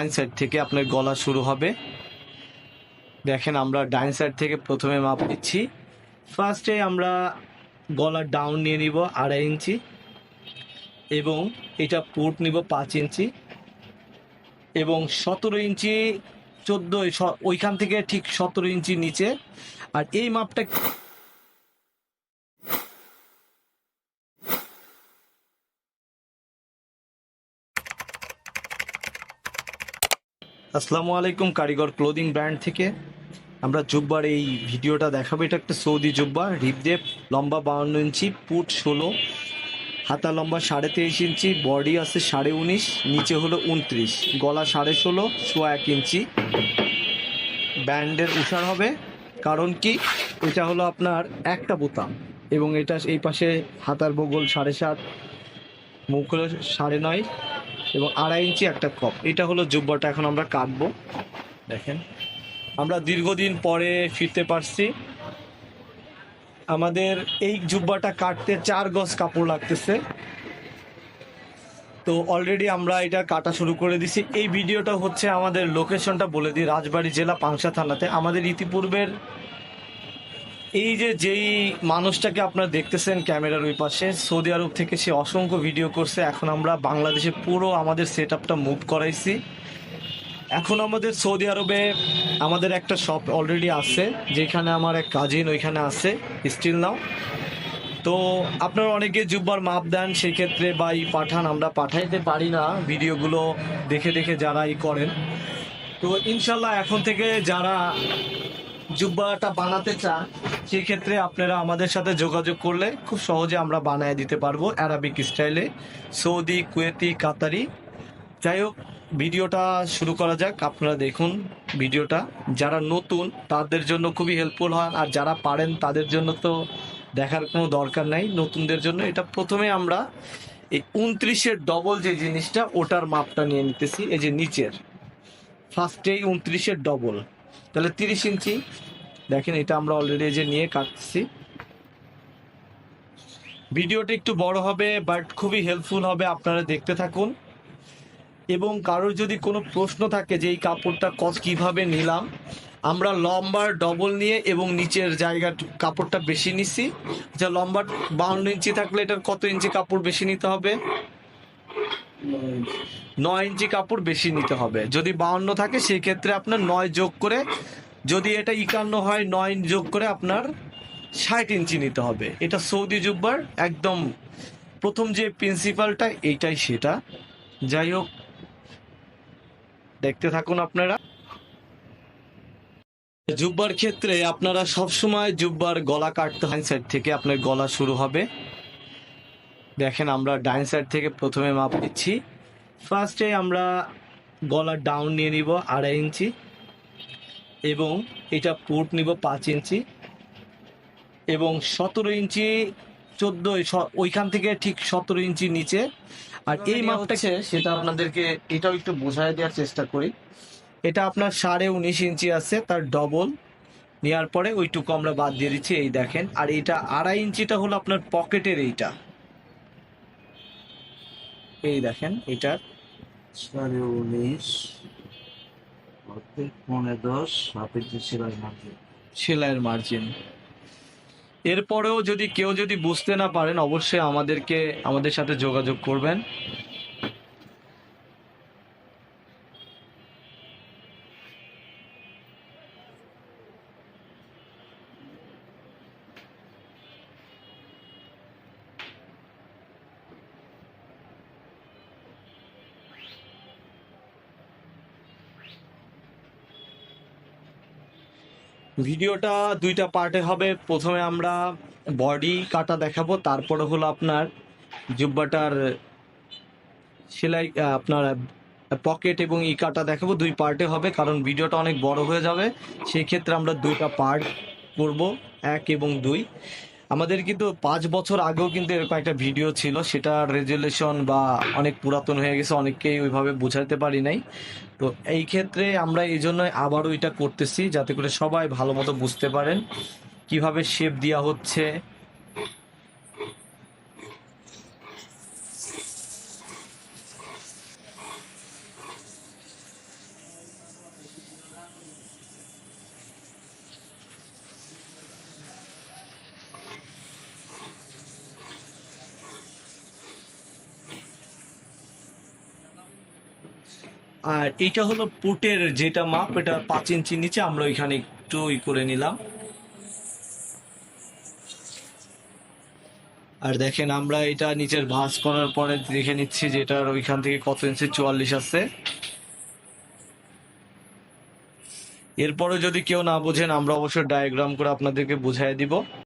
ডাইন side থেকে আপনার গলা শুরু হবে। দেখেন, আমরা ডাইন সাইড থেকে প্রথমে মাপ নিচ্ছি। ফার্স্টে আমরা গলার ডাউন নিয়ে নিব আড়াই ইঞ্চি এবং এটা পুট নিব পাঁচ ইঞ্চি এবং সতেরো ইঞ্চি চোদ্দ ওইখান থেকে ঠিক সতেরো ইঞ্চি নিচে। আর এই মাপটা আসসালামু আলাইকুম, কারিগর ক্লোদিং ব্র্যান্ড থেকে। আমরা জুব্বার এই ভিডিওটা দেখাবো। এটা একটা সৌদি জুব্বা রিপদেপ লম্বা বাউন্ন ইঞ্চি, পুট ষোলো। হাতা লম্বা সাড়ে তেইশ ইঞ্চি, বডি আছে সাড়ে উনিশ, নিচে হলো উনত্রিশ। গলা সাড়ে ষোলো সোয়া এক ইঞ্চি। ব্যান্ডের উষার হবে, কারণ কি? এটা হলো আপনার একটা বোতাম, এবং এটা এই পাশে হাতার বগল সাড়ে সাত, মুখ হলো সাড়ে নয়। এবং আড়াই ইঞ্চি একটা কপ এটা হলো জুব্বাটা, এখন আমরা কাটবো। দেখেন, আমরা দীর্ঘদিন পরে ফিরতে পারছি। আমাদের এই জুব্বাটা কাটতে চার গজ কাপড় লাগতেছে। তো অলরেডি আমরা এটা কাটা শুরু করে দিছি। এই ভিডিওটা হচ্ছে আমাদের লোকেশনটা বলে দিই, রাজবাড়ী জেলা পাংশা থানাতে। আমাদের ইতিপূর্বের এই যে যেই মানুষটাকে আপনারা দেখতেছেন ক্যামেরার ওই পাশে, সৌদি আরব থেকে সে অসংখ্য ভিডিও করছে। এখন আমরা বাংলাদেশে পুরো আমাদের সেট আপটা মুভ করাইছি। এখন আমাদের সৌদি আরবে আমাদের একটা শপ অলরেডি আছে, যেখানে আমার এক কাজিন ওইখানে আছে স্টিল নাও তো আপনারা অনেকে জুব্বার মাপ দেন, সেই ক্ষেত্রে বা ই পাঠান, আমরা পাঠাইতে পারি না ভিডিওগুলো দেখে দেখে যারা ই করেন। তো ইনশাল্লাহ এখন থেকে যারা জুব্বাটা বানাতে চান সেই ক্ষেত্রে আপনারা আমাদের সাথে যোগাযোগ করলে খুব সহজে আমরা বানায় দিতে পারব অ্যারাবিক স্টাইলে সৌদি কুয়েতি কাতারি যাই হোক, ভিডিওটা শুরু করা যাক। আপনারা দেখুন ভিডিওটা। যারা নতুন, তাদের জন্য খুবই হেল্পফুল হয়। আর যারা পারেন, তাদের জন্য তো দেখার কোনো দরকার নাই। নতুনদের জন্য এটা প্রথমে আমরা এই উনত্রিশের ডবল যে জিনিসটা, ওটার মাপটা নিয়ে নিতেছি। এই যে নিচের। ফার্স্টেই উনত্রিশের ডবল তাহলে তিরিশ ইঞ্চি। দেখেন, এটা আমরা অলরেডি যে নিয়ে কাটছি। ভিডিওটা একটু বড় হবে বাট খুবই হেল্পফুল হবে, আপনারা দেখতে থাকুন। এবং কারোর যদি কোনো প্রশ্ন থাকে যে এই কাপড়টা কত, কীভাবে নিলাম, আমরা লম্বার ডবল নিয়ে এবং নিচের জায়গা কাপড়টা বেশি নিছি। যা লম্বার বাউন্ন ইঞ্চি থাকলে এটার কত ইঞ্চি কাপড় বেশি নিতে হবে? নয় ইঞ্চি কাপড় বেশি নিতে হবে। যদি বাউন্ন থাকে, সেই ক্ষেত্রে আপনার নয় যোগ করে, যদি এটা একান্ন হয়, নয় যোগ করে আপনার ষাট ইঞ্চি নিতে হবে। এটা সৌদি জুব্বার, একদম প্রথম যে প্রিন্সিপালটা, এইটাই সেটা। যাই হোক, দেখতে থাকুন আপনারা। জুব্বার ক্ষেত্রে আপনারা সবসময় জুব্বার গলা কাটতে হয় থেকে আপনার গলা শুরু হবে। দেখেন আমরা ডাইন সাইড থেকে প্রথমে মাপ নিচ্ছি। ফার্স্টে আমরা গলার ডাউন নিয়ে নিব আড়াই ইঞ্চি এবং এটা পুট নিব পাঁচ ইঞ্চি এবং সতেরো ইঞ্চি চোদ্দ ওইখান থেকে ঠিক সতেরো ইঞ্চি নিচে। আর এই মাপটা সেটা আপনাদেরকে এটাও একটু বোঝায় দেওয়ার চেষ্টা করি। এটা আপনার সাড়ে উনিশ ইঞ্চি আছে তার ডবল নেওয়ার পরে ওইটুকু আমরা বাদ দিয়ে দিচ্ছি এই দেখেন। আর এটা আড়াই ইঞ্চিটা হলো আপনার পকেটের এইটা। এই দেখেন এটার সাড়ে উনিশ পৌনে দশ হাতের যে সেলাই মার্জিন। সেলাইয়ের মার্জিন। এরপরেও যদি কেউ যদি বুঝতে না পারেন অবশ্যই আমাদেরকে আমাদের সাথে যোগাযোগ করবেন। ভিডিওটা দুইটা পার্টে হবে। প্রথমে আমরা বডি কাটা দেখাবো, তারপরে হলো আপনার জুব্বাটার সেলাই আপনার পকেট এবং ই কাটা দেখাবো, দুই পার্টে হবে, কারণ ভিডিওটা অনেক বড় হয়ে যাবে। সেই ক্ষেত্রে আমরা দুইটা পার্ট করব, এক এবং দুই। আমাদের কিন্তু পাঁচ বছর আগেও কিন্তু এরকম একটা ভিডিও ছিল, সেটা রেজুলেশন বা অনেক পুরাতন হয়ে গেছে, অনেককেই ওইভাবে বোঝাতে পারি নাই। তো এই ক্ষেত্রে আমরা এই জন্য আবারও এটা করতেছি, যাতে করে সবাই ভালো মতো বুঝতে পারেন কীভাবে শেপ দেওয়া হচ্ছে। আর এটা হলো পুটের যেটা মাপ, এটা পাঁচ ইঞ্চি নিচে আমরা ওইখানে একটু ই করে নিলাম। আর দেখেন আমরা এটা নিচের ভাঁজ করার পরে দেখে নিচ্ছি যে এটার ওইখান থেকে কত ইঞ্চি? চুয়াল্লিশ আছে। এরপরে যদি কেউ না বোঝেন, আমরা অবশ্যই ডায়াগ্রাম করে আপনাদেরকে বুঝাই দিব।